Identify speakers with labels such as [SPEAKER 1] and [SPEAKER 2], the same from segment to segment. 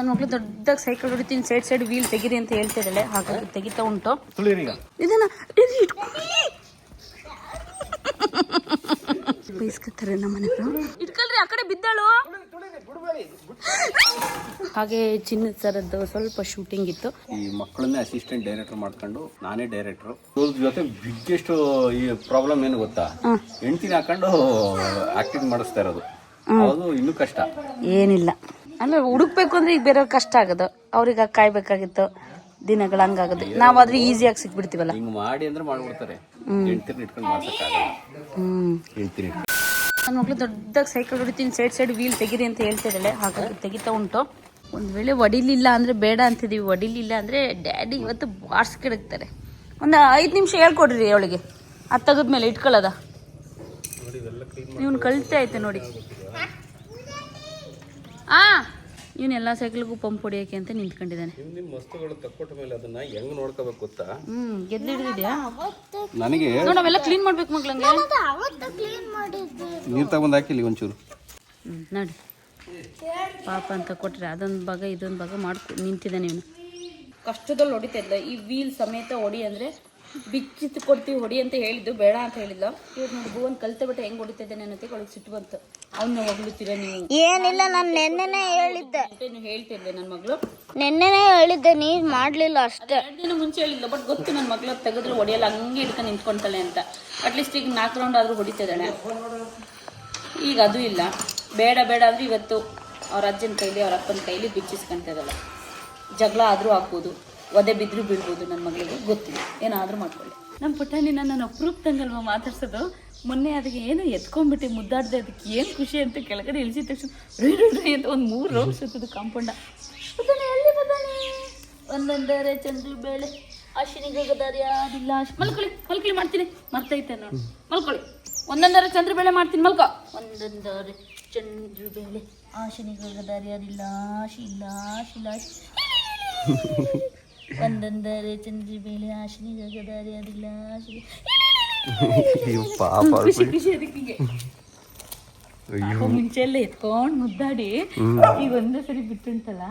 [SPEAKER 1] ನನ್ನ ಮಗಳು ದೊಡ್ಡದಾಗಿ ಸೈಕಲ್ ಹೊಡಿತೀನಿ ಸೈಡ್ ಸೈಡ್ ವೀಲ್ ತೆಗಿರಿ ಅಂತ ಹೇಳ್ತಿದ್ದಾಳೆ ಹಾಗಾಗಿ ತೆಗಿತಾ ಉಂಟು. ಇದನ್ನ. ಬೈಸ್ಕೊತಾರೆ ನಮ್ಮ ಮನೆಯವರು ಆ ಕಡೆ ಬಿದ್ದಾಳು. ಹಾಗೆ ಚಿನ್ನದ ಸರದ್ದು ಸ್ವಲ್ಪ ಶೂಟಿಂಗ್ ಇತ್ತು.
[SPEAKER 2] ಈ ಮಕ್ಕಳನ್ನೇ ಅಸಿಸ್ಟೆಂಟ್ ಡೈರೆಕ್ಟರ್ ಮಾಡ್ಕೊಂಡು ನಾನೇ ಡೈರೆಕ್ಟರ್ ಜೊತೆ ಬಿಗ್ಗೆಸ್ಟ್ ಈ ಪ್ರಾಬ್ಲಮ್ ಏನು ಗೊತ್ತಾ? ಹೆಂಡ್ತಿನ ಹಾಕೊಂಡು ಆಕ್ಟಿಂಗ್ ಮಾಡಿಸ್ತಾ ಇರೋದು. ಅದು ಇನ್ನೂ ಕಷ್ಟ.
[SPEAKER 1] ಏನಿಲ್ಲ. ಅಲ್ಲ ಹುಡುಕ್ಬೇಕು ಅಂದ್ರೆ ಈಗ ಬೇರೆಯವ್ರ ಕಷ್ಟ ಆಗೋದು. ಅವ್ರಿಗೆ ಕಾಯ್ಬೇಕಾಗಿತ್ತು ದಿನಗಳು ಹಂಗಾಗೋದು. ನಾವಾದ್ರೆ ಈಸಿಯಾಗಿ ಸಿಕ್ಬಿಡ್ತೀವಲ್ಲ.
[SPEAKER 2] ಹಿಂಗ್ ಮಾಡಿ ಅಂದ್ರೆ ಮಾಡ್ಬಿಡ್ತಾರೆ. ಹೆಂಡ್ತಿರ್ನ ಇಟ್ಕೊಂಡು ಮಾಡ್ಸಕ್ಕಾಗಲ್ಲ
[SPEAKER 1] ಹ್ಮ್.
[SPEAKER 2] ಹೆಂಡ್ತಿನ ಇಟ್ಕೊಂಡು
[SPEAKER 1] ನನ್ನ ಮಗಳು ದೊಡ್ಡದಾಗಿ ಸೈಕಲ್ ಹೊಡಿತೀನಿ ಸೈಡ್ ಸೈಡ್ ವೀಲ್ ತೆಗಿರಿ ಅಂತ ಹೇಳ್ತಿದ್ದಾಳೆ ಹಾಗಾಗಿ ತೆಗಿತಾ ಉಂಟು. ಒಂದು ವೇಳೆ ಒಡಿಲಿಲ್ಲ ಅಂದರೆ ಬೇಡ ಅಂತಿದ್ದೀವಿ ಒಡಿಲಿಲ್ಲ ಅಂದರೆ ಡ್ಯಾಡಿ ಇವತ್ತು ಬಾರ್ಸ್ಕಿಡಕ್ತಾರೆ ಒಂದು ಐದು ನಿಮಿಷ ಹೇಳ್ಕೊಡ್ರಿ ಅವಳಿಗೆ. ಅದು ತೆಗೆದ್ಮೇಲೆ ಇಟ್ಕೊಳ್ಳೋದ. ಇವನು ಕಲ್ತೆ ಆಯ್ತು ನೋಡಿ. ಆ ಇವನು ಎಲ್ಲ ಸೈಕಲ್ಗೂ ಪಂಪ್ ಹೊಡಿಯೋಕೆ ಅಂತ ನಿಂತ್ಕೊಂಡಿದ್ದಾನೆ.
[SPEAKER 2] ನಿಮ್ಮ ವಸ್ತುಗಳು ತಕ್ಕೊಟ್ಟ ಮೇಲೆ ಅದನ್ನ ಹೆಂಗ್ ನೋಡ್ಕೋಬೇಕು ಗೊತ್ತಾ?
[SPEAKER 1] ಗೆದ್ದು ಹಿಡಿದಿದ್ಯಾ
[SPEAKER 2] ನನಗೆ
[SPEAKER 1] ನೋಡಿ ಕ್ಲೀನ್ ಮಾಡ್ಬೇಕು ಮಗ್ಳಂಗೆ
[SPEAKER 2] ನೀರ್ ತಗೊಂಡ್ ಹಾಕಿಲ್ಲಿ ಒಂಚೂರು.
[SPEAKER 1] ಹ್ಞೂ ನೋಡಿ. ಪಾಪ ಅಂತ ಕೊಟ್ರೆ ಅದೊಂದು ಭಾಗ ಇದೊಂದು ಭಾಗ ಮಾಡ್ಕೊ ನಿಂತಿದ್ದಾನೆ ಇವನು. ಕಷ್ಟದಲ್ಲಿ ಹೊಡಿತಾ ಇದ್ದ ಈ ವೀಲ್ ಸಮೇತ ಹೊಡಿ ಅಂದರೆ ಬಿಚ್ಚಿತ್ತು ಕೊಡ್ತೀವಿ ಹೊಡಿ ಅಂತ ಹೇಳಿದ್ದು ಬೇಡ ಅಂತ ಹೇಳಿದ್ಲು. ಇವ್ರು ನೋಡಿ ಭುವನ್ ಕಲ್ತ ಬಿಟ್ಟು ಹೆಂಗ್ ಹೊಡಿತಾ ಇದ್ದಾನೆ ಅನ್ನೋದಕ್ಕೆ ಒಳಗೆ ಸಿಟ್ಟು ಬಂತು. ಅವನ್ನ ಹೊಗಳುತ್ತೀರ ನೀವು.
[SPEAKER 3] ಏನಿಲ್ಲ ನಾನು ನೆನ್ನೆನೇ ಹೇಳಿದ್ದೆ.
[SPEAKER 1] ಅಂತ ನೀವು ಹೇಳ್ತಿದ್ದೆ ನನ್ನ ಮಗಳು.
[SPEAKER 3] ನೆನ್ನೆನೇ ಹೇಳಿದ್ದೆ ನೀ ಮಾಡ್ಲಿಲ್ಲ ಅಷ್ಟೇ.
[SPEAKER 1] ಎರಡು ದಿನ ಮುಂಚೆ ಹೇಳಿಲ್ಲ ಬಟ್ ಗೊತ್ತು ನನ್ನ ಮಗಳು ತೆಗೆದ್ರೆ ಹೊಡೆಯಲ್ಲ ಹಂಗೆ ಇಟ್ಕೊಂಡು ನಿಂತ್ಕೊಂತಾಳೆ ಅಂತ. ಅಟ್ಲೀಸ್ಟ್ ಈಗ ನಾಲ್ಕು ರೌಂಡ್ ಆದ್ರೂ ಹೊಡಿತಿದ್ದಾಳೆ. ಈಗ ಅದು ಇಲ್ಲ. ಬೇಡ ಬೇಡ ಅಂದ್ರೆ ಇವತ್ತು ಅವ್ರ ಅಜ್ಜನ ಕೈಲಿ ಅವ್ರ ಅಪ್ಪನ ಕೈಲಿ ಬಿಚ್ಚಿಸ್ಕೊಂತ ಇದ್ದಾಳೆ ಜಗಳ ಆದರೂ ಆಗ್ಬೋದು ಒದೆ ಬಿದ್ದರೂ ಬೀಳ್ಬೋದು ನನ್ನ ಮಗಳಿಗೆ, ಗೊತ್ತಿಲ್ಲ. ಏನಾದರೂ ಮಾಡ್ಕೊಳ್ಳಿ. ನಮ್ಮ ಪುಟಾಣಿ ನನ್ನ ಅಪ್ರೂಪ್ತಂಗಲ್ವ ಮಾತಾಡ್ಸೋದು? ಮೊನ್ನೆ ಅದಕ್ಕೆ ಏನು ಎತ್ಕೊಂಡ್ಬಿಟ್ಟು ಮುದ್ದಾಡ್ದೆ, ಅದಕ್ಕೆ ಏನು ಖುಷಿ ಅಂತ ಕೆಳಗಡೆ ಇಳಿಸಿದ ತಕ್ಷಣ ರೈ ಅಂತ ಒಂದು ಮೂರು ರೌಂಡ್ ಸುತ್ತದು ಕಾಂಪೌಂಡ. ಎಲ್ಲಿ ಪುಟಾಣಿ? ಒಂದೊಂದರೆ ಚಂದ್ರ ಬೇಳೆ ಅಶ್ವಿನಿಗದಾರಿ ಯಾರಿಲ್ಲ ಅಶ್- ಮಲ್ಕೊಳ್ಳಿ ಮಲ್ಕೊಳ್ಳಿ, ಮಾಡ್ತೀನಿ. ಮರ್ತೈತೆ ನೋಡಿ. ಮಲ್ಕೊಳ್ಳಿ. ಒಂದೊಂದರೆ ಚಂದ್ರ ಬೇಳೆ ಮಾಡ್ತೀನಿ, ಮಲ್ಕೊ. ಒಂದೊಂದರೆ ಚಂದ್ರ ಬೇಳೆ ಆಶಿನಿಗದಾರಿ ಯಾರಿಲ್ಲ ಆಶಿಲ್ಲ ಶಿಲ ಒಂದೊಂದರೆ ಚಂದ್ರ ಯಾರಿಲ್ಲ ಶಿಲ
[SPEAKER 2] ಪಾಪ
[SPEAKER 1] ಖುಷಿ ಖುಷಿ ಅದಕ್ಕೆ ಪಾಪ ಮುಂಚೆ ಎಲ್ಲ ಎತ್ಕೊಂಡು ಮುದ್ದಾಡಿ ಈಗ ಒಂದೇ ಸರಿ ಬಿಟ್ಟುಂಟಲ್ಲ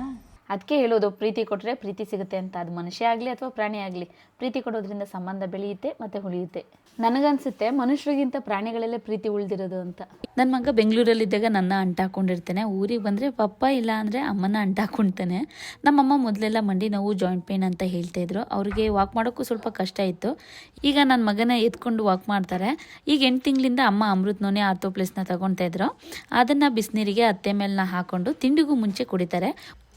[SPEAKER 1] ಅದಕ್ಕೆ ಹೇಳೋದು ಪ್ರೀತಿ ಕೊಟ್ಟರೆ ಪ್ರೀತಿ ಸಿಗುತ್ತೆ ಅಂತ. ಅದು ಮನುಷ್ಯ ಆಗಲಿ ಅಥವಾ ಪ್ರಾಣಿ ಆಗಲಿ. ಪ್ರೀತಿ ಕೊಡೋದ್ರಿಂದ ಸಂಬಂಧ ಬೆಳೆಯುತ್ತೆ ಮತ್ತು ಉಳಿಯುತ್ತೆ. ನನಗನ್ಸುತ್ತೆ ಮನುಷ್ಯರಿಗಿಂತ ಪ್ರಾಣಿಗಳಲ್ಲೇ ಪ್ರೀತಿ ಉಳಿದಿರೋದು ಅಂತ. ನನ್ನ ಮಗ ಬೆಂಗಳೂರಲ್ಲಿದ್ದಾಗ ನನ್ನ ಅಂಟಾಕೊಂಡಿರ್ತಾನೆ ಊರಿಗೆ ಬಂದರೆ ಪಪ್ಪ ಇಲ್ಲ ಅಂದರೆ ಅಮ್ಮನ ಅಂಟಾಕೊಂತಾನೆ ನಮ್ಮಮ್ಮ ಮೊದಲೆಲ್ಲ ಮಂಡಿ ನೋವು ಜಾಯಿಂಟ್ ಪೇನ್ ಅಂತ ಹೇಳ್ತಾ ಇದ್ರು. ಅವ್ರಿಗೆ ವಾಕ್ ಮಾಡೋಕ್ಕೂ ಸ್ವಲ್ಪ ಕಷ್ಟ ಇತ್ತು. ಈಗ ನನ್ನ ಮಗನ ಎತ್ಕೊಂಡು ವಾಕ್ ಮಾಡ್ತಾರೆ. ಈಗ ಎಂಟು ತಿಂಗಳಿಂದ ಅಮ್ಮ ಅಮೃತ್ ನೋನೆ ಆರ್ಥೋಪ್ಲೇಸ್ನ ತಗೊತಾ ಇದ್ರು. ಅದನ್ನು ಬಿಸಿನೀರಿಗೆ ಅತ್ತೆ ಮೇಲನ್ನ ಹಾಕೊಂಡು ತಿಂಡಿಗೂ ಮುಂಚೆ ಕುಡಿತಾರೆ.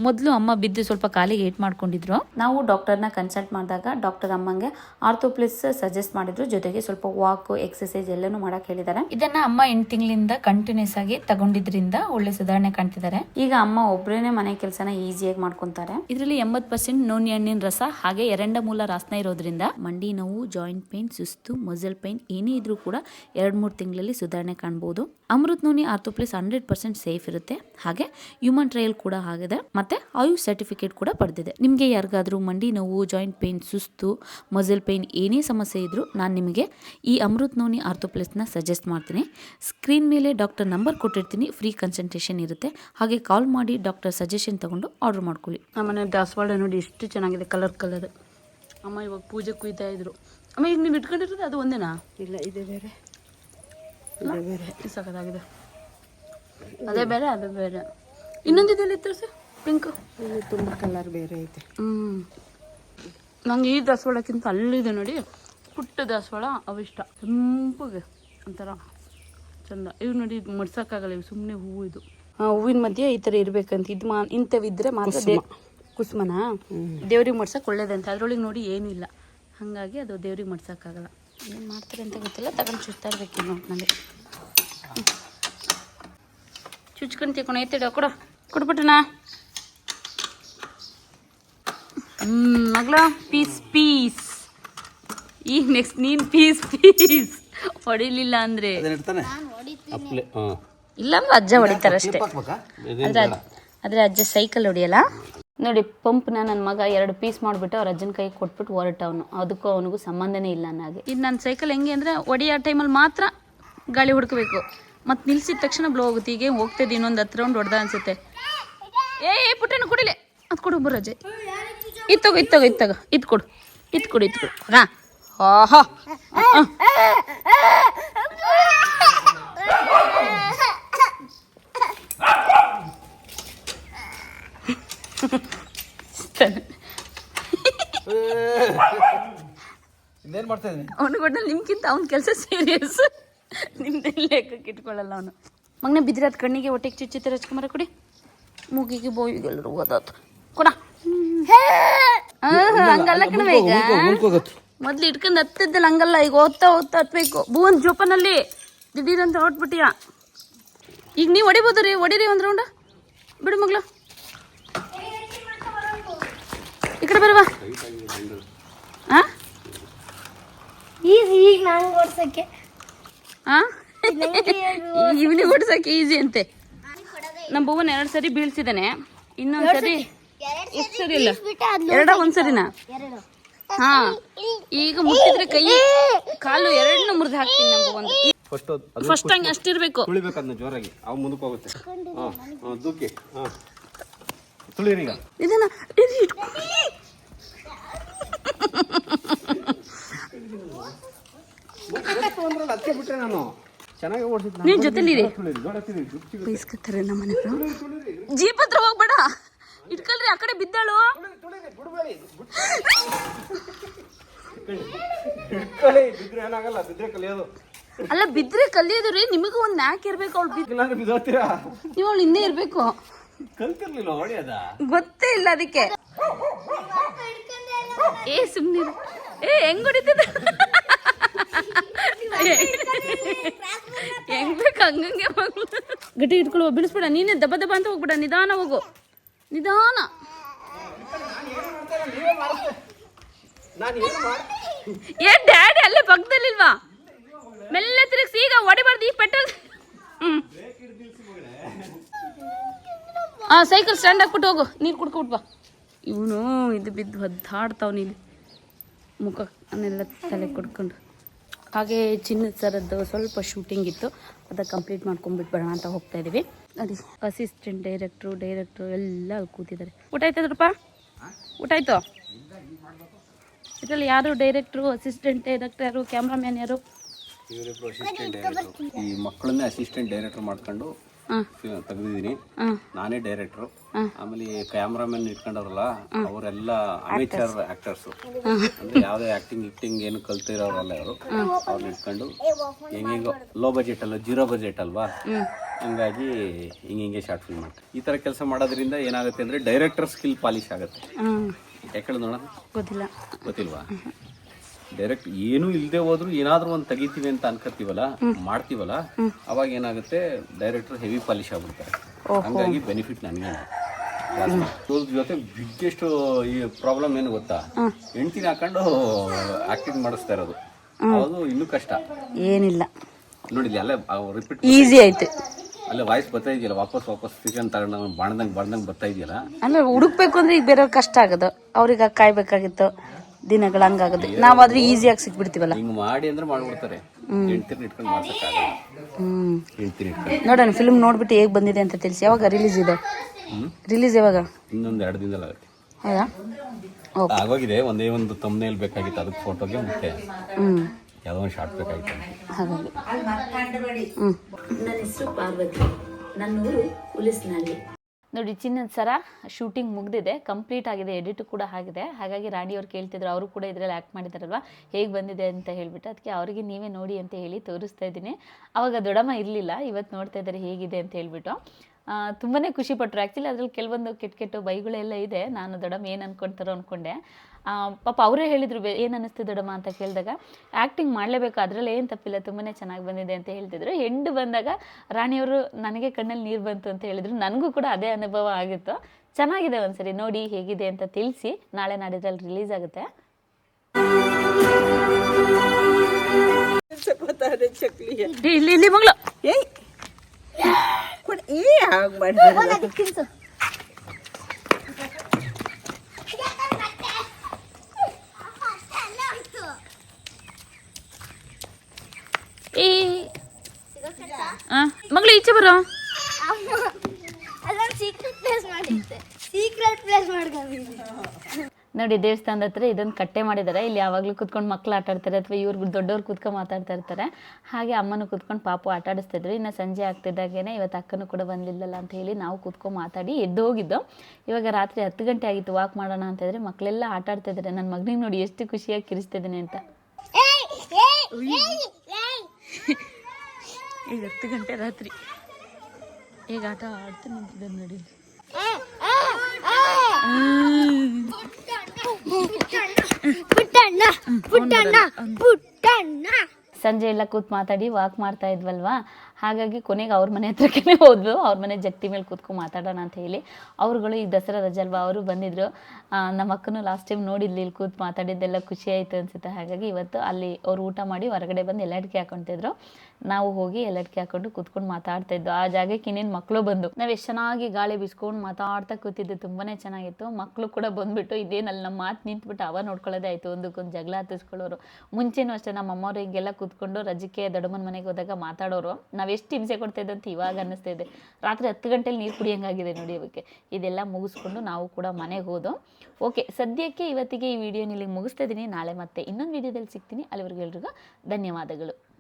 [SPEAKER 1] ಮೊದಲು ಅಮ್ಮ ಬಿದ್ದು ಸ್ವಲ್ಪ ಕಾಲಿಗೆ ಏಟ್ ಮಾಡ್ಕೊಂಡಿದ್ರು. ನಾವು ಡಾಕ್ಟರ್ನ ಕನ್ಸಲ್ಟ್ ಮಾಡಿದಾಗ ಡಾಕ್ಟರ್ ಅಮ್ಮಂಗೆ ಆರ್ಥೋಪ್ಲೇಸ್ ಸಜೆಸ್ಟ್ ಮಾಡಿದ್ರು. ಜೊತೆಗೆ ಸ್ವಲ್ಪ ವಾಕ್ ಎಕ್ಸಸೈಸ್ ಎಲ್ಲನೂ ಮಾಡೋಕ್ಕೆ ಹೇಳಿದ್ದಾರೆ. ಇದನ್ನ ಅಮ್ಮ ಎಂಟು ತಿಂಗಳಿಂದ ಕಂಟಿನ್ಯೂಸ್ ಆಗಿ ತಗೊಂಡಿದ್ರಿಂದ ಒಳ್ಳೆ ಸುಧಾರಣೆ ಕಾಣ್ತಿದ್ದಾರೆ. ಈಗ ಅಮ್ಮ ಒಬ್ಬರೇನೆ ಮನೆ ಕೆಲಸನ ಈಸಿಯಾಗಿ ಮಾಡ್ಕೊಂತಾರೆ. ಇದರಲ್ಲಿ ಎಂಬತ್ ಪರ್ಸೆಂಟ್ ನೋನಿ ಹಣ್ಣಿನ ರಸ ಹಾಗೆ ಎರಡ ಮೂಲ ರಾಸನ ಇರೋದ್ರಿಂದ ಮಂಡಿ ನೋವು ಜಾಯಿಂಟ್ ಪೇನ್ ಸುಸ್ತು ಮಸಲ್ ಪೇನ್ ಏನೇ ಇದ್ರೂ ಕೂಡ ಎರಡ್ ಮೂರು ತಿಂಗಳಲ್ಲಿ ಸುಧಾರಣೆ ಕಾಣಬಹುದು Amrit noni Orthoplus hundred percent safe ಇರುತ್ತೆ. ಹಾಗೆ ಹ್ಯೂಮನ್ ಟ್ರಯಲ್ ಕೂಡ ಆಗಿದೆ. ಮತ್ತೆ ಆಯುಷ್ ಸರ್ಟಿಫಿಕೇಟ್ ಕೂಡ ಪಡೆದಿದೆ. ನಿಮಗೆ ಯಾರಿಗಾದ್ರೂ ಮಂಡಿ ನೋವು ಜಾಯಿಂಟ್ ಪೇನ್ ಸುಸ್ತು ಮಸಲ್ ಪೇನ್ ಏನೇ ಸಮಸ್ಯೆ ಇದ್ದರೂ ನಾನು ನಿಮಗೆ ಈ ಅಮೃತ್ ನೋನಿ ಆರ್ಥೋಪ್ಲೇಸ್ನ ಸಜೆಸ್ಟ್ ಮಾಡ್ತೀನಿ. ಸ್ಕ್ರೀನ್ ಮೇಲೆ ಡಾಕ್ಟರ್ ನಂಬರ್ ಕೊಟ್ಟಿರ್ತೀನಿ. ಫ್ರೀ ಕನ್ಸಲ್ಟೇಷನ್ ಇರುತ್ತೆ. ಹಾಗೆ ಕಾಲ್ ಮಾಡಿ ಡಾಕ್ಟರ್ ಸಜೆಷನ್ ತಗೊಂಡು ಆರ್ಡರ್ ಮಾಡ್ಕೊಳ್ಳಿ. ನಮ್ಮನೆ ದಾಸವಾಳ ನೋಡಿ ಎಷ್ಟು ಚೆನ್ನಾಗಿದೆ ಕಲರ್ ಕಲರ್ ಅಮ್ಮ ಇವಾಗ ಪೂಜೆ ಕುಯ್ತಾ ಇದ್ರು. ಅಮ್ಮ ಈಗ ನೀವು ಇಟ್ಕೊಂಡಿರೋದು ಅದು ಒಂದೇನಾ?
[SPEAKER 3] ಇಲ್ಲ ಇದೆ ಬೇರೆ.
[SPEAKER 1] ಸಖತ್ತಾಗಿದೆ ಅದೇ ಬೇರೆ ಅದೇ ಬೇರೆ. ಇನ್ನೊಂದು ಇದೆಲ್ಲ ಇತ್ತು ಸರ್? ಪಿಂಕ್?
[SPEAKER 3] ತುಂಬ ಕಲರ್ ಬೇರೆ ಐತೆ.
[SPEAKER 1] ಹ್ಞೂ ನಂಗೆ ಈ ದಾಸವಾಳಕ್ಕಿಂತ ಅಲ್ಲಿದೆ ನೋಡಿ ಪುಟ್ಟ ದಾಸವಾಳ ಅವಿಷ್ಟ ಕೆಂಪಗೆ ಒಂಥರ ಚಂದ. ಇವು ನೋಡಿ ಇದು ಮಡ್ಸೋಕ್ಕಾಗಲ್ಲ ಇವು ಸುಮ್ಮನೆ ಹೂವು ಇದು. ಹೂವಿನ ಮಧ್ಯೆ ಈ ಥರ ಇರಬೇಕಂತ. ಇದು ಮಾ ಇಂಥವಿದ್ರೆ ಮಾತ್ರ ಕುಸುಮನ? ದೇವ್ರಿಗೆ ಮಡ್ಸಕ್ಕೆ ಒಳ್ಳೇದಂತೆ ಅದ್ರೊಳಗೆ ನೋಡಿ ಏನಿಲ್ಲ. ಹಾಗಾಗಿ ಅದು ದೇವ್ರಿಗೆ ಮಡ್ಸೋಕ್ಕಾಗಲ್ಲ. ಏನು ಮಾಡ್ತಾರೆ ಅಂತ ಗೊತ್ತಿಲ್ಲ. ತಗೊಂಡು ಚುಚ್ತಾ ಇರ್ಬೇಕೇನೋ ನನಗೆ ಚುಚ್ಕೊಂಡು ತಿಳ್ಕೊಂಡು ಎತ್ತಿಡ ಕೊಡು ಕೊಟ್ಬಿಟ್ಟಣ ಹ್ಮ್ ಮಗಳ ಪೀಸ್ ಪೀಸ್ ಈಗ ನೆಕ್ಸ್ಟ್ ನೀನ್ ಪೀಸ್ ಪೀಸ್ ಹೊಡಿಲಿಲ್ಲ ಅಂದ್ರೆ. ಇಲ್ಲಾಂದ್ರೆ ಅಜ್ಜ ಹೊಡಿತಾರಷ್ಟೇ
[SPEAKER 2] ಹಾಕ್ಬೇಕಾ?
[SPEAKER 1] ಆದ್ರೆ ಅಜ್ಜ- ಆದ್ರೆ ಅಜ್ಜ ಸೈಕಲ್ ಹೊಡಿಯಲ್ಲ? ನೋಡಿ ಪಂಪ್ನ ನನ್ನ ಮಗ ಎರಡು ಪೀಸ್ ಮಾಡಿಬಿಟ್ಟು ಅವ್ರ ಅಜ್ಜನ ಕೈಗೆ ಕೊಟ್ಬಿಟ್ಟು ಹೊರಟ ಅವನು. ಅದಕ್ಕೂ ಅವನಿಗೂ ಸಂಬಂಧನೇ ಇಲ್ಲ ನನಗೆ ಇದು ನನ್ನ ಸೈಕಲ್ ಹೆಂಗೆ ಅಂದರೆ ಹೊಡಿಯೋ ಟೈಮಲ್ಲಿ ಮಾತ್ರ ಗಾಳಿ ಹುಡ್ಕಬೇಕು. ಮತ್ತು ನಿಲ್ಸಿದ ತಕ್ಷಣ ಬ್ಲೋ ಆಗುತ್ತೆ. ಈಗ ಹೋಗ್ತಿದ್ದು ಇನ್ನೊಂದು ಹತ್ತು ರೌಂಡ್ ಹೊಡೆದ ಅನ್ಸುತ್ತೆ. ಏ ಏ ಪುಟ್ಟನ ಕುಡಿಲೆ. ಕೊಡು ಬುರಜೆ ಇತ್ತಗ ಇತ್ತಗ ಇತ್ತಗ ಇದು ಕೊಡು ಇದು ಕೊಡು ಇದು ಕೊಡು. ಹಾ ಆಹಾ.
[SPEAKER 2] ಅವನ
[SPEAKER 1] ಅವನು ಕೊಟ್ಟ ನಿಮ್ಗಿಂತ ಅವ್ನ ಕೆಲಸ ಸೀರಿಯಸ್ ನಿಮ್ದೆಲ್ಲ ಲೆಕ್ಕಕ್ಕೆ ಇಟ್ಕೊಳ್ಳಲ್ಲ ಅವನು. ಮಗನ ಬಿದ್ದಿರೋದು ಕಣ್ಣಿಗೆ ಹೊಟ್ಟೆಗೆ ಚುಚ್ಚುತ್ತಾರೆ ಹಚ್ಕೊಂಬರ ಕೊಡಿ. ಮೂಗಿಗೆ ಬೋವಿಗೆಲ್ಲರೂ ಓದಾತು ಕೊಡ. ಹಂಗಲ್ಲ ಕಣವೆ ಈಗ. ಮೊದ್ಲು ಇಟ್ಕೊಂಡು ಹತ್ತಿದ್ದಲ್ಲ ಹಂಗಲ್ಲ. ಈಗ ಓದ್ತಾ ಓದ್ತಾ ಹತ್ಬೇಕು. ಭುವನ್ ಜೋಪನಲ್ಲಿ. ದಿಢೀರಂತ ಹೊಟ್ಬಿಟ್ಟಿಯ ಈಗ ನೀವು ಹೊಡಿಬೋದು ರೀ ಹೊಡಿರಿ ಒಂದು ರೌಂಡ್ ಬಿಡು ಮಗ್ಳು ಈ ಕಡೆ ಬರುವ ಆ?
[SPEAKER 3] ಈಗ ಈಗ ನಂಗೆ ಓಡ್ಸಕ್ಕೆ.
[SPEAKER 1] ಇವನಿಗೆ ಓಡಿಸಕ್ಕೆ ಈಸಿ ಅಂತೆ. ನಮ್ಮ ಭುವನ್ ಎರಡು ಸರಿ ಬೀಳ್ಸಿದಾನೆ. ಇನ್ನೊಂದು ಸರಿ ಎಷ್ಟು ಸರಿ ಇಲ್ಲ? ಎರಡ ಒಂದ್ಸರಿನ ಹಾ. ಈಗ ಮುಟ್ಟಿದ್ರೆ ಕೈ ಕಾಲು ಎರಡನ್ನೂ ಮುರಿದು ಹಾಕ್ತೀನಿ ನಮ್ಮ ಒಂದು
[SPEAKER 2] ಫಸ್ಟ್ ಅದು
[SPEAKER 1] ಫಸ್ಟ್ ಹಂಗೆ ಅಷ್ಟಿರ್ಬೇಕು
[SPEAKER 2] ತುಳಿಬೇಕು ಅದನ್ನ ಜೋರಾಗಿ. ಅವು ಮುಂದಕ್ಕೆ ಹೋಗುತ್ತೆ. ಹಾಂ ದೂಕಿ. ಹಾಂ. ತುಳಿರಿ ಈಗ.
[SPEAKER 1] ಇದನ್ನ ಇದು. ನಮ್ಮ ಮನೆಯವರು. ಜೀಪ್ ಹತ್ರ ಹೋಗ್ಬೇಡ. ಇಟ್ಕೊಳ್ರಿ, ಆ ಕಡೆ ಬಿದ್ದಾಳು. ಅಲ್ಲ, ಬಿದ್ರೆ ಕಲಿಯೋದು ರೀ. ನಿಮಗೂ ಒಂದ್ ನ್ಯಾಕ್ ಇರ್ಬೇಕು ಅವ್ಳು ಬಿದ್
[SPEAKER 2] ಇಲ್ಲಾಂದ್ರೆ ಬಿದ್ದೋಗ್ತೀರಾ
[SPEAKER 1] ನೀವು ಹಿಂದೆ ಇರ್ಬೇಕು.
[SPEAKER 2] ಕಲ್ತಿರ್ಲಿಲ್ಲ
[SPEAKER 1] ಗೊತ್ತೇ ಇಲ್ಲ ಅದಕ್ಕೆ. ಏ ಸುಮ್ನಿ ಏ, ಹೆಂಗ್ ಹೊಡಿತದ ಗಟ್ಟಿ ಇಟ್ಕೊಳ್ಳುವ ಬಿಡಿಸ್ಬಿಡ. ನೀನೇ ದಬ್ಬ ದಬ್ಬ ಅಂತ ಹೋಗ್ಬಿಡ. ನಿಧಾನ ಹೋಗು. ನಿಧಾನ. ಏ, ಡ್ಯಾಡಿ ಅಲ್ಲೇ ಪಕ್ಕದಲ್ಲಿಲ್ವಾ? ಮೆಲ್ಲ ತಿರುಗಿಸಿ. ಈಗ ಹೊಡಿಬಾರ್ದು ಈ ಪೆಟ್ರೋಲ್. ಆ, ಸೈಕಲ್ ಸ್ಟ್ಯಾಂಡ್ ಹಾಕ್ಬಿಟ್ಟು ಹೋಗು. ನೀರು ಕುಡ್ಕೊಬಿಟ್ಟು ಬಾ. ಇವನು ಇದು ಬಿದ್ದು ಒದ್ದಾಡ್ತಾವ್ ನೀನು ಮುಖ ಅನ್ನೆಲ್ಲ ತಲೆ ಕೊಡ್ಕೊಂಡು. ಹಾಗೆ ಚಿನ್ನದ ಸರದ್ದು ಸ್ವಲ್ಪ ಶೂಟಿಂಗ್ ಇತ್ತು. ಅದಕ್ಕೆ ಕಂಪ್ಲೀಟ್ ಮಾಡ್ಕೊಂಡ್ಬಿಟ್ಬೇಡ ಅಂತ ಹೋಗ್ತಾ ಇದೀವಿ. ನೋಡಿ ಅಸಿಸ್ಟೆಂಟ್ ಡೈರೆಕ್ಟ್ರು ಡೈರೆಕ್ಟ್ರು ಎಲ್ಲ ಕೂತಿದ್ದಾರೆ. ಊಟ ಆಯ್ತದ್ರಪ್ಪ ಊಟ ಆಯ್ತು? ಇದರಲ್ಲಿ ಯಾರು ಡೈರೆಕ್ಟ್ರು ಅಸಿಸ್ಟೆಂಟ್ ಡೈರೆಕ್ಟರ್ ಯಾರು? ಕ್ಯಾಮ್ರಾಮ್ಯಾನ್ ಯಾರು
[SPEAKER 2] ಈ ಮಕ್ಕಳನ್ನೇ ಅಸಿಸ್ಟೆಂಟ್ ಡೈರೆಕ್ಟರ್ ಮಾಡ್ಕೊಂಡು ತೆಗೆದಿದ್ದೀನಿ. ನಾನೇ ಡೈರೆಕ್ಟ್ರು ಆಮೇಲೆ ಕ್ಯಾಮ್ರಾಮನ್ ಇಟ್ಕೊಂಡವ್ರಲ್ಲ ಅವರೆಲ್ಲ ಅಮೇಚರ್ ಆಕ್ಟರ್ಸ್ ಅಂದ್ರೆ ಯಾವ್ದೇ ಆಕ್ಟಿಂಗ್ ಇಟ್ಟಿಂಗ್ ಏನು ಕಲ್ತಿರೋರಲ್ಲ ಅವರು ಅವ್ರನ್ನ ಇಟ್ಕೊಂಡು ಹೆಂಗೆಂಗೋ ಲೋ ಬಜೆಟ್ ಅಲ್ಲ ಜೀರೋ ಬಜೆಟ್ ಅಲ್ವಾ? ಹಂಗಾಗಿ ಹಿಂಗೆ ಹಿಂಗೆ ಶಾರ್ಟ್ ಫಿಲ್ಮ್ ಮಾಡ್ತಾರೆ ಈ ತರ ಕೆಲಸ ಮಾಡೋದ್ರಿಂದ ಏನಾಗುತ್ತೆ ಅಂದ್ರೆ ಡೈರೆಕ್ಟರ್ ಸ್ಕಿಲ್ ಪಾಲಿಶ್ ಆಗುತ್ತೆ. ಯಾಕೆ ನೋಡೋಣ
[SPEAKER 1] ಗೊತ್ತಿಲ್ಲ.
[SPEAKER 2] ಗೊತ್ತಿಲ್ವಾ? ಡೈರೆಕ್ಟ್ ಏನು ಇಲ್ಲದೆ ಹೋದ್ರು ಏನಾದ್ರೂ ಒಂದು ತೆಗಿತೀವಿ ಅಂತ ಅನ್ಕೋತೀವಲ್ಲ ಮಾಡ್ತೀವಲ್ಲ ಅವಾಗ ಏನಾಗುತ್ತೆ ಡೈರೆಕ್ಟರ್ ಹೆವಿ ಪಾಲಿಶ್ ಆಗ್ಬಿಡ್ತಾರೆ. ಹಂಗಾಗಿ ಬೆನಿಫಿಟ್ ನನಗೆ ಜೊತೆ ಬಿಗ್ಗೆಸ್ಟ್ ಈ ಪ್ರಾಬ್ಲಮ್ ಏನು ಗೊತ್ತಾ? ಹೆಂಡ್ತಿನ ಹಾಕೊಂಡು ಆಕ್ಟಿಂಗ್ ಮಾಡಿಸ್ತಾ ಇರೋದು. ಅದು ಇನ್ನೂ ಕಷ್ಟ.
[SPEAKER 1] ಏನಿಲ್ಲ.
[SPEAKER 2] ನೋಡಿ ಅಲ್ಲೇ ರಿಪೀಟ್
[SPEAKER 1] ಈಸಿ ಆಯ್ತು.
[SPEAKER 2] ಅಲ್ಲೇ ವಾಯ್ಸ್ ಬರ್ತಾ ಇದೆಯಲ್ಲ ವಾಪಸ್ ವಾಪಸ್ ಸೀಸನ್ ತಗೊಂಡು ಬಾಣ್ದಂಗೆ ಬಾಣ್ದಂಗೆ ಬರ್ತಾ ಇದೆಯಲ್ಲ?
[SPEAKER 1] ಅಲ್ಲ ಹುಡುಕ್ಬೇಕು ಅಂದ್ರೆ ಈಗ ಬೇರೆಯವ್ರ ಕಷ್ಟ ಆಗೋದು. ಅವ್ರಿಗೆ ಕಾಯ್ಬೇಕಾಗಿತ್ತು. ದಿನಗಳು ಹಂಗಾಗೋದು ನಾವಾದ್ರೆ ಈಸಿಯಾಗಿ ಸಿಕ್ಬಿಡ್ತೀವಲ್ಲ.
[SPEAKER 2] ಹಿಂಗ್ ಮಾಡಿ ಅಂದ್ರೆ ಮಾಡ್ಬಿಡ್ತಾರೆ. ಹೆಂಡ್ತಿರ್ನ ಇಟ್ಕೊಂಡು ಮಾಡ್ಸಕ್ಕಾಗಲ್ಲ.
[SPEAKER 1] ಹ್ಮ್.
[SPEAKER 2] ಹೆಂಡ್ತಿನ ಇಟ್ಕೊಂಡು.
[SPEAKER 1] ನೋಡೋಣ ಫಿಲ್ಮ್ ನೋಡ್ಬಿಟ್ಟು ಹೇಗೆ ಬಂದಿದೆ ಅಂತ ತಿಳಿಸಿ. ಯಾವಾಗ ರಿಲೀಸ್ ಇದೆ? ರಿಲೀಸ್ ಯಾವಾಗ?
[SPEAKER 2] ಇನ್ನೊಂದು ಎರಡು ದಿನದಲ್ಲಿ ಆಗುತ್ತೆ.
[SPEAKER 1] ಹೌದಾ? ಓಕೆ.
[SPEAKER 2] ಆಗೋಗಿದೆ ಒಂದೇ ಒಂದು ತಮ್ಮನೇಲ್ ಬೇಕಾಗಿತ್ತು. ಅದಕ್ಕೆ ಫೋಟೋಗೆ ಮತ್ತೆ
[SPEAKER 1] ಹ್ಮ್.
[SPEAKER 2] ಯಾವುದೋ ಒಂದು ಶಾರ್ಟ್ ಬೇಕಾಗಿತ್ತು
[SPEAKER 1] ಹಾಗಾಗಿ. ಹ್ಮ್. ನನ್ನ ಹೆಸರು ಪಾರ್ವತಿ. ನನ್ನೂರು ಹುಲಿಸ್ನಹಳ್ಳಿ ನೋಡಿ, ಚಿನ್ನದ ಸರ ಶೂಟಿಂಗ್ ಮುಗಿದಿದೆ. ಕಂಪ್ಲೀಟ್ ಆಗಿದೆ ಎಡಿಟ್ ಕೂಡ ಆಗಿದೆ. ಹಾಗಾಗಿ ರಾಣಿ ಅವ್ರು ಕೇಳ್ತಿದ್ರು, ಅವರು ಕೂಡ ಇದರಲ್ಲಿ ಆ್ಯಕ್ಟ್ ಮಾಡಿದಾರಲ್ವ? ಹೇಗೆ ಬಂದಿದೆ ಅಂತ ಹೇಳಿಬಿಟ್ಟು. ಅದಕ್ಕೆ ಅವರಿಗೆ ನೀವೇ ನೋಡಿ ಅಂತ ಹೇಳಿ ತೋರಿಸ್ತಾ ಇದ್ದೀನಿ. ಅವಾಗ ದೊಡ್ಡಮ್ಮ ಇರಲಿಲ್ಲ ಇವತ್ತು ನೋಡ್ತಾ ಇದ್ದಾರೆ ಹೇಗಿದೆ ಅಂತ ಹೇಳ್ಬಿಟ್ಟು. ತುಂಬಾ ಖುಷಿ ಪಟ್ಟರು ಆ್ಯಕ್ಚುಲಿ ಅದ್ರಲ್ಲಿ ಕೆಲವೊಂದು ಕೆಟ್ಟ ಕೆಟ್ಟ ಬೈಗಳೆಲ್ಲ ಇದೆ. ನಾನು ದೊಡ್ಡಮ್ಮ ಏನು ಅನ್ಕೊಂತಾರೋ ಅಂದ್ಕೊಂಡೆ ಪಾಪ ಅವರೇ ಹೇಳಿದರು ಏನು ಅನ್ನಿಸ್ತು ದೊಡ್ಡಮ್ಮ ಅಂತ ಕೇಳಿದಾಗ ಆ್ಯಕ್ಟಿಂಗ್ ಮಾಡಲೇಬೇಕು. ಅದರಲ್ಲಿ ಏನು ತಪ್ಪಿಲ್ಲ. ತುಂಬಾ ಚೆನ್ನಾಗಿ ಬಂದಿದೆ ಅಂತ ಹೇಳ್ತಿದ್ರು. ಹೆಂಡು ಬಂದಾಗ ರಾಣಿಯವರು ನನಗೆ ಕಣ್ಣಲ್ಲಿ ನೀರು ಬಂತು ಅಂತ ಹೇಳಿದ್ರು. ನನಗೂ ಕೂಡ ಅದೇ ಅನುಭವ ಆಗಿತ್ತು. ಚೆನ್ನಾಗಿದೆ ಒಂದ್ಸರಿ ನೋಡಿ ಹೇಗಿದೆ ಅಂತ ತಿಳಿಸಿ. ನಾಳೆ ನಾಡಿದ್ರಲ್ಲಿ ರಿಲೀಸ್ ಆಗುತ್ತೆ. ಇಲ್ಲಿ ಮಗಳು ಏ. ಆ, ಮಗಳು ಈಚೆ ಬರೋ.
[SPEAKER 3] ಅಲ್ಲ ಸೀಕ್ರೆಟ್ ಪ್ಲೇಸ್ ಮಾಡಿದ್ದೆ. ಸೀಕ್ರೆಟ್ ಪ್ಲೇಸ್ ಮಾಡ್ಕೊಂಡಿದ್ದೀನಿ
[SPEAKER 4] ನೋಡಿ ದೇವಸ್ಥಾನದ ಹತ್ರ ಇದೊಂದು ಕಟ್ಟೆ ಮಾಡಿದ್ದಾರೆ. ಇಲ್ಲಿ ಯಾವಾಗಲೂ ಕುತ್ಕೊಂಡು ಮಕ್ಳು ಆಟಾಡ್ತಾರೆ ಅಥವಾ ಇವ್ರು ದೊಡ್ಡವ್ರು ಕುತ್ಕೊಂಡು ಮಾತಾಡ್ತಾ ಇರ್ತಾರೆ. ಹಾಗೆ ಅಮ್ಮನೂ ಕುತ್ಕೊಂಡು ಪಾಪು ಆಟ ಆಡಿಸ್ತಿದ್ರು. ಇನ್ನು ಸಂಜೆ ಆಗ್ತಿದ್ದಾಗೇನೆ ಇವತ್ತು ಅಕ್ಕನೂ ಕೂಡ ಬಂದಿಲ್ಲಲ್ಲ ಅಂತ ಹೇಳಿ ನಾವು ಕುತ್ಕೊಂಡು ಮಾತಾಡಿ ಎದ್ದು ಹೋಗಿದ್ದು ಇವಾಗ ರಾತ್ರಿ ಹತ್ತು ಗಂಟೆ ಆಗಿತ್ತು ವಾಕ್ ಮಾಡೋಣ ಅಂತ ಹೇಳಿದ್ರೆ ಮಕ್ಕಳೆಲ್ಲ ಆಟ ಆಡ್ತಾ ಇದ್ದಾರೆ. ನನ್ನ ಮಗನಿಗೆ ನೋಡಿ ಎಷ್ಟು ಖುಷಿಯಾಗಿ ಕಿರಿಸ್ತಿದ್ದೀನಿ ಅಂತ. ಈಗ ಹತ್ತು ಗಂಟೆ ರಾತ್ರಿ. ಈಗ ಆಟ ಆಡ್ತಾ ಆ ನೋಡಿ.
[SPEAKER 3] ಪುಟ್ಟಣ್ಣ ಪುಟ್ಟಣ್ಣ ಪುಟ್ಟಣ್ಣ.
[SPEAKER 4] ಸಂಜೆ ಎಲ್ಲ ಕೂತ್ ಮಾತಾಡಿ ವಾಕ್ ಮಾಡ್ತಾ ಇದ್ವಲ್ವಾ? ಹಾಗಾಗಿ ಕೊನೆಗೆ ಅವ್ರ ಮನೆ ಹತ್ರಕ್ಕೆ ಹೋದ್ಲು ಅವ್ರ ಮನೆ ಜಟ್ಟಿ ಮೇಲೆ ಕೂತ್ಕೊಂಡು ಮಾತಾಡೋಣ ಅಂತ ಹೇಳಿ ಅವ್ರುಗಳು ಈ ದಸರಾ ರಜೆ ಅಲ್ವಾ ಅವರು ಬಂದಿದ್ರು. ನಮ್ಮ ಅಕ್ಕನು ಲಾಸ್ಟ್ ಟೈಮ್ ನೋಡಿದ್ಲಿ, ಇಲ್ಲಿ ಕೂತ್ ಮಾತಾಡಿದ್ದೆಲ್ಲ ಖುಷಿ ಆಯಿತು ಅನ್ಸುತ್ತೆ. ಹಾಗಾಗಿ ಇವತ್ತು ಅಲ್ಲಿ ಅವ್ರು ಊಟ ಮಾಡಿ ಹೊರಗಡೆ ಬಂದು ಎಲ್ಲಡಿಕೆ ಹಾಕೊತಿದ್ರು. ನಾವು ಹೋಗಿ ಎಲ್ಲಡ್ಕೆ ಹಾಕೊಂಡು ಕೂತ್ಕೊಂಡು ಮಾತಾಡ್ತಾ ಇದ್ದು. ಆ ಜಾಗಕ್ಕೆ ಇನ್ನೇನು ಮಕ್ಕಳು ಬಂದು. ನಾವು ಎಷ್ಟು ಚೆನ್ನಾಗಿ ಗಾಳಿ ಬೀಸ್ಕೊಂಡು ಮಾತಾಡ್ತಾ ಕೂತಿದ್ದು. ತುಂಬಾನೇ ಚೆನ್ನಾಗಿತ್ತು. ಮಕ್ಕಳು ಕೂಡ ಬಂದ್ಬಿಟ್ಟು ಇದೇನಲ್ಲಿ ನಮ್ಮ ಮಾತು ನಿಂತ್ಬಿಟ್ಟು ಅವ ನೋಡ್ಕೊಳ್ಳೋದೇ ಆಯಿತು. ಒಂದಕ್ಕೊಂದು ಜಗಳ ಹತ್ತಿಸ್ಕೊಳ್ಳೋರು. ಮುಂಚೆನೂ ಅಷ್ಟೇ ನಮ್ಮ ಅಮ್ಮವ್ರು ಹಿಂಗೆಲ್ಲ ಕೂತ್ಕೊಂಡು ರಜಕ್ಕೆ ದೊಡ್ಡಮ್ಮನ ಮನೆಗೆ ಹೋದಾಗ ಮಾತಾಡೋರು. ನಾವು ಎಷ್ಟು ಹಿಂಸೆ ಕೊಡ್ತಾ ಅಂತ ಇವಾಗ ಅನ್ನಿಸ್ತಾ ಇದೆ. ರಾತ್ರಿ ಹತ್ತು ಗಂಟೆಲಿ ನೀರು ಕುಡಿಯೋಂಗಾಗಿದೆ ನೋಡಿ ಇವಕ್ಕೆ ಇದೆಲ್ಲ ಮುಗಿಸ್ಕೊಂಡು ನಾವು ಕೂಡ ಮನೆಗೆ ಹೋದೋ. ಓಕೆ, ಸದ್ಯಕ್ಕೆ ಇವತ್ತಿಗೆ ಈ ವಿಡಿಯೋ ಇಲ್ಲಿಗೆ ಮುಗಿಸ್ತಾ ಇದ್ದೀನಿ ನಾಳೆ ಮತ್ತೆ ಇನ್ನೊಂದು ವಿಡಿಯೋದಲ್ಲಿ ಸಿಗ್ತೀನಿ. ಅಲ್ಲಿವರೆಗೂ ಎಲ್ರಿಗೂ ಧನ್ಯವಾದಗಳು.